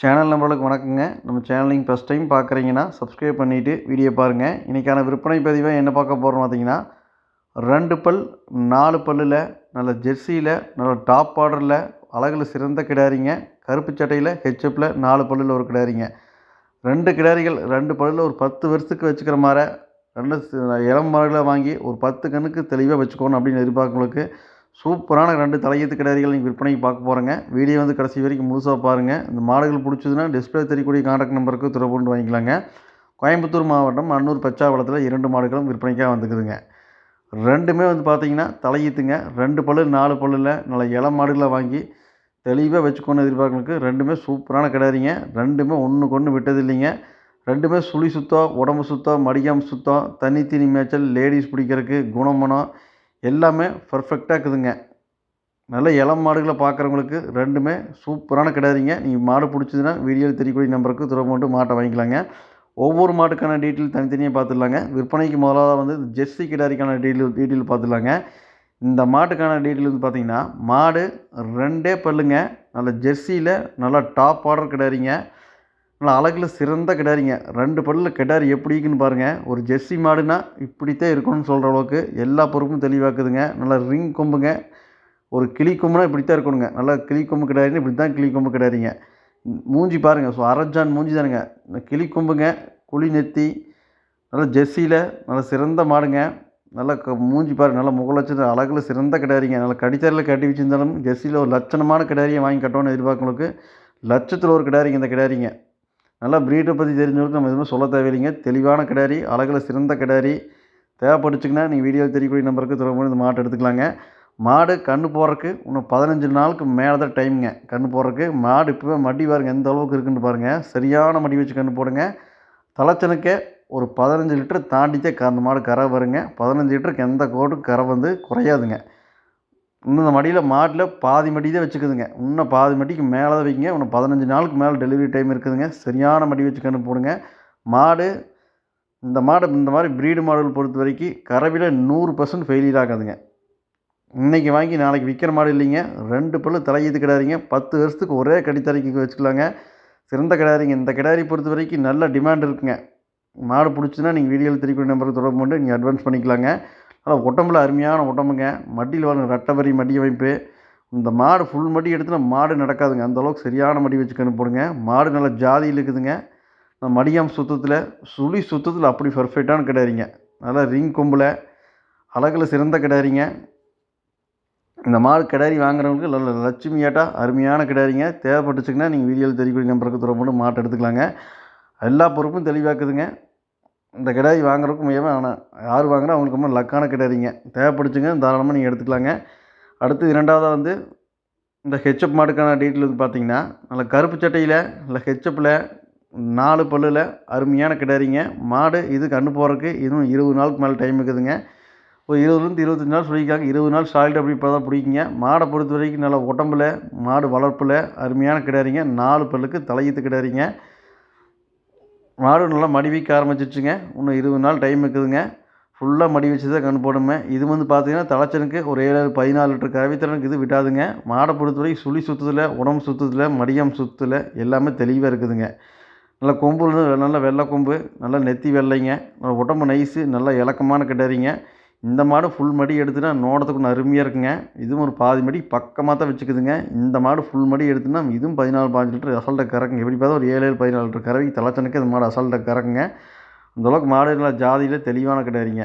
Channel நம்பர்களுக்கு வணக்கங்க. நம்ம சேனல் நீங்கள் ஃபஸ்ட் டைம் பார்க்குறீங்கன்னா சப்ஸ்கிரைப் பண்ணிவிட்டு வீடியோ பாருங்கள் இன்றைக்கான விற்பனை பதிவை என்ன பார்க்க போகிறோம் பார்த்தீங்கன்னா ரெண்டு பல் நாலு பல்லில் நல்ல ஜெர்சியில் நல்ல டாப் ஆர்டரில் அழகில் சிறந்த கிடாரிங்க. கருப்பு சட்டையில் ஹெச்எப்பில் நாலு பல்லில் ஒரு கிடாரிங்க. ரெண்டு கிடாரிகள் ரெண்டு பல்லில் ஒரு பத்து வருஷத்துக்கு வச்சுக்கிற மாதிரி ரெண்டு இளம் மாடுகளை வாங்கி ஒரு பத்து கண்ணுக்கு தெளிவாக வச்சுக்கணும் அப்படின்னு எதிர்பார்க்கவங்களுக்கு சூப்பரான ரெண்டு தலையீத்து கிடாரிகள் நீங்கள் விற்பனைக்கு பார்க்க போகிறேங்க வீடியோ வந்து கடைசி வரைக்கும் முழுசாக பாருங்கள் இந்த மாடுகள் பிடிச்சதுன்னா டிஸ்பிளே தெரியக்கூடிய கான்டாக்ட் நம்பருக்கு தொடர்பு வாங்கிக்கலாங்க. கோயம்புத்தூர் மாவட்டம் அன்னூர் பச்சாவளத்தில் இரண்டு மாடுகளும் விற்பனைக்காக வந்துக்குதுங்க ரெண்டுமே வந்து பார்த்தீங்கன்னா தலையீத்துங்க. ரெண்டு பல்லு நாலு பல்லில் நல்ல இளம் மாடுகளை வாங்கி தெளிவாக வச்சுக்கொண்டு எதிர்பார்க்கறதுக்கு ரெண்டுமே சூப்பரான கிடையாதுங்க ரெண்டுமே ஒன்றுக்கு ஒன்று விட்டது இல்லைங்க ரெண்டுமே சுழி சுத்தம் உடம்பு சுத்தம் மடிக்காமல் சுத்தம் தண்ணி தீனி மேய்ச்சல் லேடிஸ் பிடிக்கிறதுக்கு குணமனம் எல்லாமே பர்ஃபெக்டாக இருக்குதுங்க. நல்ல இளம் மாடுகளை பார்க்குறவங்களுக்கு ரெண்டுமே சூப்பரான கிடாரிங்க நீங்கள் மாடு பிடிச்சதுன்னா வீடியோவில் தெரியக்கூடிய நம்பருக்கு தொடர்பு கொண்டு மாட்டை வாங்கிக்கலாங்க. ஒவ்வொரு மாட்டுக்கான டீட்டெயில் தனித்தனியாக பார்த்துடலாங்க. விற்பனைக்கு முதலாக வந்து ஜெர்சி கிடாரிக்கான டீட்டெயில் டீட்டெயில் பார்த்துடலாங்க. இந்த மாட்டுக்கான டீட்டெயில் வந்து பார்த்தீங்கன்னா மாடு ரெண்டே பல்லுங்க. நல்ல ஜெர்சியில் நல்லா டாப் ஆர்டர் கிடாரிங்க நல்லா அழகில் சிறந்த கிடாரிங்க. ரெண்டு பல்லில் கிடாரி எப்படி இருக்குன்னு பாருங்கள் ஒரு ஜெர்சி மாடுனா இப்படித்தான் இருக்கணும்னு சொல்கிற அளவுக்கு எல்லா பொறுப்பும் தெளிவாக்குதுங்க. நல்லா ரிங் கொம்புங்க. ஒரு கிளி கொம்புனா இப்படித்தான் இருக்கணுங்க. நல்லா கிளி கொம்பு கிடாரிங்க இப்படி தான் கிளி கொம்பு கிடாரிங்க. மூஞ்சி பாருங்கள் ஸோ அரஜான் மூஞ்சி தானுங்க. இந்த கிளி கொம்புங்க. குழி நெத்தி. நல்லா ஜெர்சியில் நல்லா சிறந்த மாடுங்க. நல்லா க மூஞ்சி பாருங்க. நல்லா முகலட்சம் அழகில் சிறந்த கிடாரிங்க. நல்லா கடித்தறையில் கட்டி வச்சிருந்தாலும் ஜெர்சியில் ஒரு லட்சணமான கிடாரியை வாங்கி கட்டணும்னு எதிர்பார்க்கறவங்களுக்கு லட்சத்தில் ஒரு கிடாரிங்க இந்த கிடாரிங்க. நல்லா ப்ரீடை பற்றி தெரிஞ்சவங்களுக்கு நம்ம எதுவுமே சொல்ல தேவையில்லைங்க. தெளிவான கிடாரி அழகில் சிறந்த கிடாரி. தேவைப்பட்டுச்சுங்கன்னா நீங்கள் வீடியோவில் தெரியக்கூடிய நம்பருக்கு தொடர்பு இந்த மாட்டை எடுத்துக்கலாங்க. மாடு கண்ணு போடுறக்கு இன்னும் பதினஞ்சு நாளுக்கு மேலே தான் டைமுங்க. கண்ணு போடுறக்கு மாடு இப்போவே மடி பாருங்க எந்த அளவுக்கு இருக்குன்னு பாருங்கள் சரியான மடி வச்சு கண்ணு போடுங்க. தலைச்சனுக்கே ஒரு பதினஞ்சு லிட்டர் தாண்டித்தே க- அந்த மாடு கரை வருங்க. பதினஞ்சு லிட்டருக்கு எந்த கோடும் கரை வந்து குறையாதுங்க. இன்னும் இந்த மடியில் மாட்டில் பாதி மடி தான் வச்சுக்குதுங்க. இன்னும் பாதி மடிக்கு மேலே தான் வைக்கிங்க. இன்னும் பதினஞ்சு நாளுக்கு மேலே டெலிவரி டைம் இருக்குதுங்க. சரியான மடி வச்சு கண்ணு போடுங்க. மாடு இந்த மாடு இந்த மாதிரி ப்ரீடு மாடுகள் பொறுத்த வரைக்கும் கறவையில் நூறு பர்சன்ட் ஃபெயிலியர் ஆகாதுங்க. இன்றைக்கி வாங்கி நாளைக்கு விற்கிற மாடு இல்லைங்க. ரெண்டு பல்லு தலையீத்து கிடாரிங்க. பத்து வருஷத்துக்கு ஒரே கடித்தரைக்கு வச்சுக்கலாங்க. சிறந்த கிடாரிங்க. இந்த கிடாரி பொறுத்த வரைக்கும் நல்ல டிமாண்ட் இருக்குங்க. மாடு பிடிச்சுன்னா நீங்கள் வீடியோவில் திருப்பி நம்பருக்கு தொடர்பு பண்ணிட்டு நீங்கள் அட்வான்ஸ் பண்ணிக்கலாங்க. ஆனால் உடம்புல அருமையான உடம்புங்க. மடியில் வர ரெட்டை வரி மடி அமைப்பு. இந்த மாடு ஃபுல் மடி எடுத்துனா மாடு நடக்காதுங்க. அந்த அளவுக்கு சரியான மடி வச்சு கண்ணு மாடு நல்ல ஜாதியில் இருக்குதுங்க. நம்ம மடியாம் சுத்தத்தில் சுழி சுத்தத்தில் அப்படி பர்ஃபெக்டான கிடாரிங்க நல்லா ரிங் கொம்பில் அழகில் சிறந்த கிடாரிங்க இந்த மாடு கிடாரி வாங்குறவங்களுக்கு நல்ல லட்சுமியாட்டா அருமையான கிடாரிங்க தேவைப்பட்டுச்சுங்கன்னா நீங்கள் வீடியோவில் தெரியக்கூடிய நம்பருக்கு தொடர்பு கொண்டு மாட்டை எடுத்துக்கலாங்க. எல்லா பொறுப்பும் தெளிவாக்குதுங்க. இந்த கிடாரி வாங்குறதுக்கு முயவே ஆனால் யார் வாங்குறா அவங்களுக்கு ரொம்ப லக்கான கிடாரிங்க தேவைப்படுச்சுங்க தாராளமாக நீங்கள் எடுத்துக்கலாங்க. அடுத்து இரண்டாவதாக வந்து இந்த ஹெச்எப் மாடுக்கான டீட்டெயில் வந்து பார்த்தீங்கன்னா நல்ல கருப்பு சட்டையில் நல்ல ஹெச்எப்பில் நாலு பல்லில் அருமையான கிடாரிங்க மாடு இது கண்டு போகிறதுக்கு இன்னும் இருபது நாளுக்கு மேலே டைம் இருக்குதுங்க. ஒரு இருபதுலேருந்து இருபத்தஞ்சி நாள் சொல்லியிருக்காங்க இருபது நாள் சாலிட் அப்படி இப்போ தான் பிடிக்குங்க. மாடை பொறுத்த வரைக்கும் நல்லா உடம்புல மாடு வளர்ப்பில் அருமையான கிடாரிங்க நாலு பல்லுக்கு தலையீத்து கிடாரிங்க மாடு நல்லா மடி வைக்க ஆரம்பிச்சிருச்சுங்க. இன்னும் இருபது நாள் டைம் இருக்குதுங்க. ஃபுல்லாக மடி வச்சு தான் கன்று போடுமே இது வந்து பார்த்தீங்கன்னா தலைச்சனுக்கு ஒரு ஏழு பதினாலு லிட்டர் கறவைத்திறனுக்கு இது விட்டாதுங்க. மாடை பொறுத்தவரைக்கும் சுழி சுற்றுதில் உடம்பு சுற்றுதில் மடியம் சுற்றுல எல்லாமே தெளிவாக இருக்குதுங்க. நல்லா கொம்பு நல்லா நல்ல வெள்ளை கொம்பு நல்லா நெத்தி வெள்ளைங்க நல்லா உடம்பு நைஸு நல்லா இலக்கமான கிடாரிங்க இந்த மாடு ஃபுல் மடி எடுத்துனா நோடத்துக்கு அருமையாக இருக்குங்க. இதுவும் ஒரு பாதி மடி பக்கமாக தான் வச்சுக்குதுங்க. இந்த மாடு ஃபுல் மடி எடுத்துனா இதுவும் பதினாலு பாஞ்சு லிட்டர் அசால்ட்டாக கறக்குங்க. எப்படி பார்த்தா ஒரு ஏழு ஏழு பதினாலு லிட்டர் கறவைக்கு தலைச்சனுக்கு இந்த மாடு அசால்ட்டாக கறக்குங்க. அந்தளவுக்கு மாடு நல்லா ஜாதியில் தெளிவான கிடையாதுங்க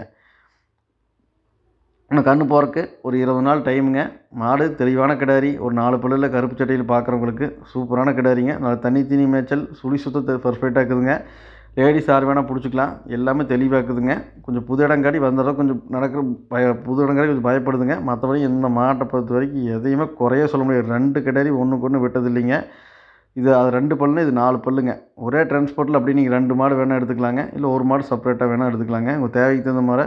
இன்னும் கண்ணு போகிறக்கு ஒரு இருபது நாள் டைமுங்க. மாடு தெளிவான கிடாரி ஒரு நாலு பல்லில் கருப்பு சட்டையில் பார்க்குறவங்களுக்கு சூப்பரான கிடாரிங்க நல்லா தண்ணி தீனி மேய்ச்சல் சுழி சுத்தத்தை பர்ஃபெக்டாக இருக்குதுங்க. லேடி சார் வேணால் பிடிச்சிக்கலாம். எல்லாமே தெளிவாக இருக்குதுங்க. கொஞ்சம் புது இடங்காடி வந்தால் கொஞ்சம் நடக்கிற பய புது இடங்காடி கொஞ்சம் பயப்படுதுங்க. மற்றபடி இந்த மாட்டை பொறுத்த வரைக்கும் எதையுமே குறைய சொல்ல முடியாது. ரெண்டு கிடாரி ஒன்றுக்கு ஒன்று விட்டது இல்லைங்க இது அது ரெண்டு பல்லுன்னு இது நாலு பல்லுங்க. ஒரே டிரான்ஸ்போர்ட்டில் அப்படி நீங்கள் ரெண்டு மாடு வேணால் எடுத்துக்கலாங்க. இல்லை ஒரு மாடு செப்பரேட்டாக வேணால் எடுத்துக்கலாங்க. உங்கள் தேவைக்கு தகுந்த மாதிரி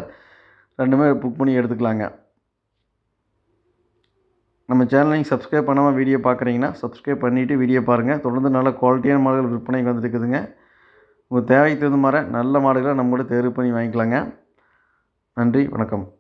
ரெண்டுமே புக் பண்ணி எடுத்துக்கலாங்க. நம்ம சேனல் நீங்கள் சப்ஸ்கிரைப் பண்ணாமல் வீடியோ பார்க்குறீங்கன்னா சப்ஸ்கிரைப் பண்ணிவிட்டு வீடியோ பாருங்கள் தொடர்ந்து நல்ல குவாலிட்டியான மாடுகள் விற்பனைக்கு வந்துருக்குதுங்க உங்கள் தேவைக்கு தகுந்த மாதிரி நல்ல மாடுகளை நம்ம தேர்வு பண்ணி வாங்கிக்கலாங்க. நன்றி வணக்கம்.